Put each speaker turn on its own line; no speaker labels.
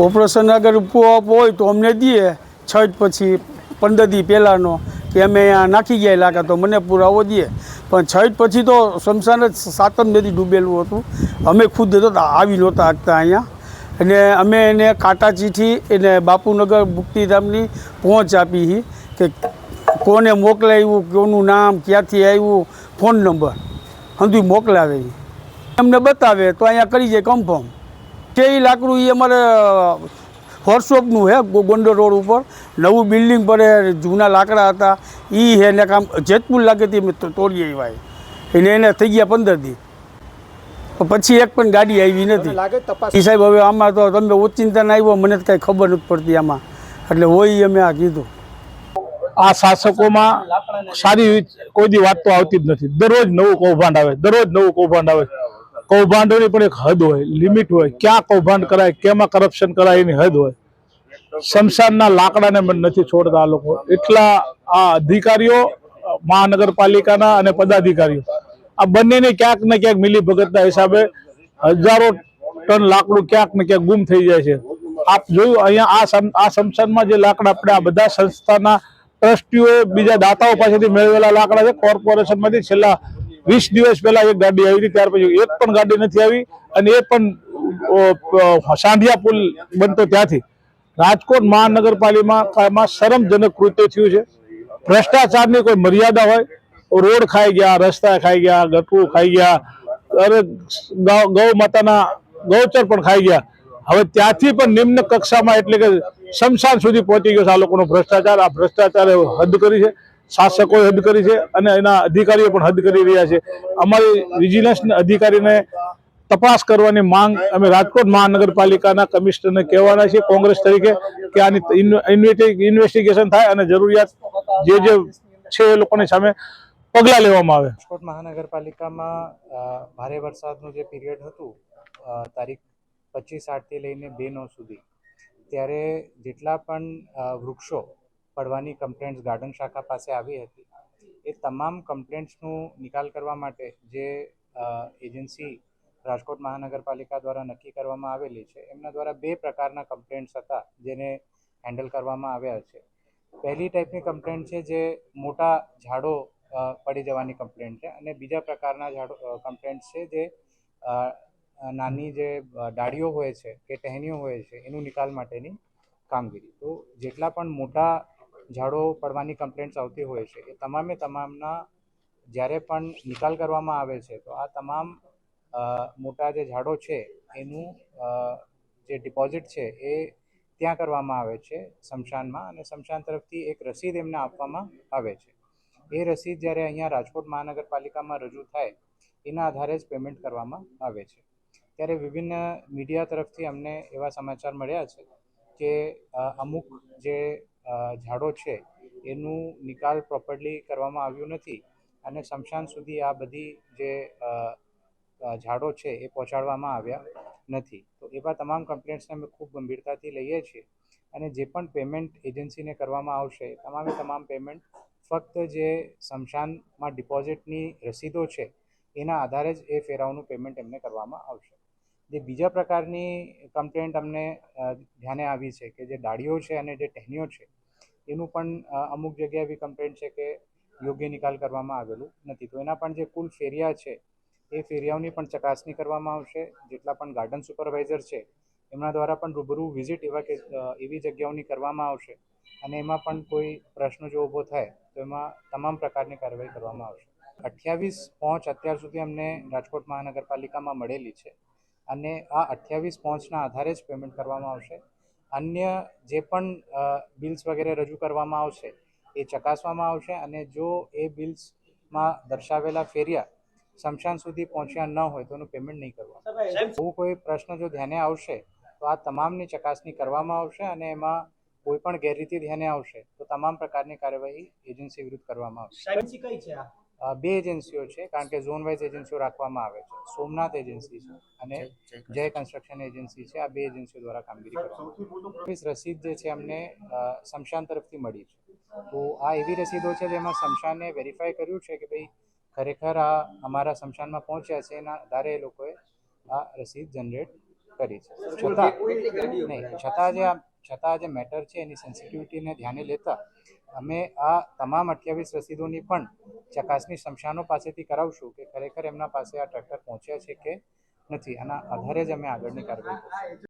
Operation અગર પૂ- હોય તો અમને દઈએ. છઠ પછી પંદર દી પહેલાંનો, કે અમે અહીંયા નાખી ગયા લાગે તો મને પુરાવો દઈએ. પણ છઠ પછી તો શમશાન જ સાતમ નદી ડૂબેલું હતું. અમે ખુદ તો આવી નહોતા શકતા અહીંયા. અને અમે એને કાંટા ચીઠી એને બાપુનગર મુક્તિધામની પહોંચ આપી હતી કે કોને મોકલાવ્યું, કોનું નામ, ક્યાંથી આવ્યું, ફોન નંબર. હંધું મોકલાવે અમને બતાવે તો અહીંયા કરી જાય કન્ફર્મ કે એ લાકડું એ અમારે વર્કશોપનું હે ગોંડલ રોડ ઉપર. નવું બિલ્ડિંગ પર જૂના લાકડા હતા. એ હે ને કામ જેતપુર લાગે તે અમે તોડીએ ભાઈ એને એને થઈ ગયા પંદર દી. પછી એક પણ ગાડી આવી નથી. એ સાહેબ હવે આમાં તો તમે ઓચિંતા ના આવ્યો મને તો કાંઈ ખબર નથી પડતી આમાં. એટલે હોય ઈ અમે આ કીધું.
આ શાસકોમાં સારી કોઈ દી વાત તો આવતી જ નથી. દરરોજ નવું કૌભાંડ આવે દરરોજ નવું કૌભાંડ આવે. કૌભાંડોની પણ એક હદ હોય, લિમિટ હોય. ક્યાં કૌભાંડ કરાય, કેમાં કરપ્શન કરાય એની હદ હોય. શમશાનના લાકડાને પણ નથી છોડતા આ લોકો. એટલા આ અધિકારીઓ, મહાનગરપાલિકાના અને પદાધિકારીઓ. આ બંનેને ક્યાંક ને ક્યાંક મિલી ભગતના હિસાબે હજારો ટન લાકડું ક્યાંક ને ક્યાંક ગુમ થઈ જાય છે. આપ જોયું, અહીંયા આ આ શમશાનમાં જે લાકડા આપણે આ બધા સંસ્થાના ટ્રસ્ટીઓએ બીજા દાતાઓ પાસેથી મેળવેલા લાકડા છે. કોર્પોરેશનમાંથી છેલ્લા વીસ દિવસ પહેલા એક ગાડી આવી હતી, ત્યાર પછી એક પણ ગાડી નથી આવી અને એ પણ સાંઢિયા પુલ બનતો ત્યાંથી. રાજકોટ મહાનગરપાલિકામાં શરમજનક કૃત્ય થયું છે. ભ્રષ્ટાચારની કોઈ મર્યાદા હોય રોડ ખાઈ ગયા, રસ્તા ખાઈ ગયા ગટવું ખાઈ ગયા, અરે ગૌ માતાના ગૌચર પણ ખાઈ ગયા. હવે ત્યાંથી પણ નિમ્ન કક્ષામાં એટલે કે શમશાન સુધી પહોંચી ગયો છે આ લોકોનો ભ્રષ્ટાચાર. આ ભ્રષ્ટાચારે હદ કરી છે. શાસકોએ હદ કરી છે અને એના અધિકારીઓ પણ હદ કરી રહ્યા છે. અમારી વિજિલન્સ અધિકારીને તપાસ કરવાની માંગ અમે રાજકોટ મહાનગરપાલિકાના કમિશનરને કહેવાના છીએ, કોંગ્રેસ તરીકે, કે આની ઇન્વેસ્ટિગેશન થાય અને જરૂરિયાત જે જે છે એ લોકોની સામે પગલાં લેવામાં આવે.
રાજકોટ મહાનગરપાલિકામાં ભારે વરસાદનું જે પીરિયડ હતું તારીખ પચીસ આઠથી લઈને બે નવ સુધી, ત્યારે જેટલા પણ વૃક્ષો પડવાની કમ્પ્લેન્ટ્સ ગાર્ડન શાખા પાસે આવી હતી. એ તમામ કમ્પ્લેન્ટ્સનું નિકાલ કરવા માટે જે એજન્સી રાજકોટ મહાનગરપાલિકા દ્વારા નક્કી કરવામાં આવેલી છે, એમના દ્વારા બે પ્રકારના કમ્પ્લેન્ટ્સ હતા જેને હેન્ડલ કરવામાં આવ્યા છે. પહેલી ટાઈપની કમ્પ્લેન્ટ છે જે મોટા ઝાડો પડી જવાની કમ્પ્લેન્ટ છે અને બીજા પ્રકારના ઝાડો કમ્પ્લેન્ટ છે જે નાની જે ડાળીઓ હોય છે કે ટહેનીઓ હોય છે, એનું નિકાલ માટેની કામગીરી. તો જેટલા પણ મોટા ઝાડો પડવાની કમ્પ્લેન્ટ્સ આવતી હોય છે, એ તમામે તમામના જ્યારે પણ નિકાલ કરવામાં આવે છે, તો આ તમામ મોટા જે ઝાડો છે, એનું જે ડિપોઝિટ છે, એ ત્યાં કરવામાં આવે છે, શમશાનમાં અને શમશાન તરફથી એક રસીદ એમને આપવામાં આવે છે. એ રસીદ જ્યારે અહીંયા રાજકોટ મહાનગરપાલિકામાં રજૂ થાય, એના આધારે જ પેમેન્ટ કરવામાં આવે છે. ત્યારે વિભિન્ન મીડિયા તરફથી અમને એવા સમાચાર મળ્યા છે કે અમુક જે ઝાડો છે, એનું નિકાલ પ્રોપરલી કરવામાં આવ્યું નથી અને શમશાન સુધી આ બધી જે ઝાડો છે એ પહોંચાડવામાં આવ્યા નથી. તો એવા તમામ કમ્પ્લેન્ટ્સને અમે ખૂબ ગંભીરતાથી લઈએ છીએ અને જે પણ પેમેન્ટ એજન્સીને કરવામાં આવશે, તમામે તમામ પેમેન્ટ ફક્ત જે શમશાનમાં ડિપોઝિટની રસીદો છે, એના આધારે જ એ ફેરાઓનું પેમેન્ટ એમને કરવામાં આવશે. જે બીજા પ્રકારની કમ્પ્લેન્ટ અમને ધ્યાને આવી છે કે જે ડાળીઓ છે અને જે ટહેનીઓ છે, એનું પણ અમુક જગ્યાએ એવી કમ્પ્લેન્ટ છે કે યોગ્ય નિકાલ કરવામાં આવેલું નથી. તો એના પણ જે કુલ ફેરિયા છે, એ ફેરિયાઓની પણ ચકાસણી કરવામાં આવશે. જેટલા પણ ગાર્ડન સુપરવાઇઝર છે, એમના દ્વારા પણ રૂબરૂ વિઝિટ એવા કે એવી જગ્યાઓની કરવામાં આવશે અને એમાં પણ કોઈ પ્રશ્ન જો ઊભો થાય, તો એમાં તમામ પ્રકારની કાર્યવાહી કરવામાં આવશે. અઠ્યાવીસ પહોંચ અત્યાર સુધી અમને રાજકોટ મહાનગરપાલિકામાં મળેલી છે. અને આ અઠ્યાવીસ પહોંચના આધારે જ પેમેન્ટ કરવામાં આવશે. અન્ય જે પણ બિલ્સ વગેરે રજૂ કરવામાં આવશે એ ચકાસવામાં આવશે અને જો એ બિલ્સમાં દર્શાવેલા ફેરિયા શમશાન સુધી પહોંચ્યા ન હોય તો એનું પેમેન્ટ નહીં કરવાનું એવું કોઈ પ્રશ્ન જો ધ્યાને આવશે તો આ તમામની ચકાસણી કરવામાં આવશે અને એમાં કોઈ પણ ગેરરીતિ ધ્યાને આવશે તો તમામ પ્રકારની કાર્યવાહી એજન્સી વિરુદ્ધ કરવામાં આવશે.
કઈ છે આ?
બે એજન્સીઓ છે કારણ કે ઝોન વાઇઝ એજન્સીઓ રાખવામાં આવે છે. સોમનાથ એજન્સી છે અને જય કન્સ્ટ્રક્શન એજન્સી છે. આ બે એજન્સીઓ દ્વારા કામગીરી કરવામાં રસીદ જે છે અમને શમશાન તરફથી મળી છે. તો આ એવી રસીદો છે જેમાં શમશાને વેરીફાઈ કર્યું છે કે ભાઈ ખરેખર આ અમારા શમશાનમાં પહોંચ્યા છે એના આધારે એ લોકોએ આ રસીદ જનરેટ કરી છે. છતાં નહીં છતાં જે છતાં જે મેટર છે એની સેન્સિટિવિટીને ધ્યાને લેતા અમે આ તમામ અઠ્યાવીસ રસીદોની પણ ચકાસણી શમશાનો પાસેથી કરાવશું કે ખરેખર એમના પાસે આ ટ્રેક્ટર પહોંચ્યા છે કે નથી, આના આધારે જ અમે આગળની કાર્યવાહી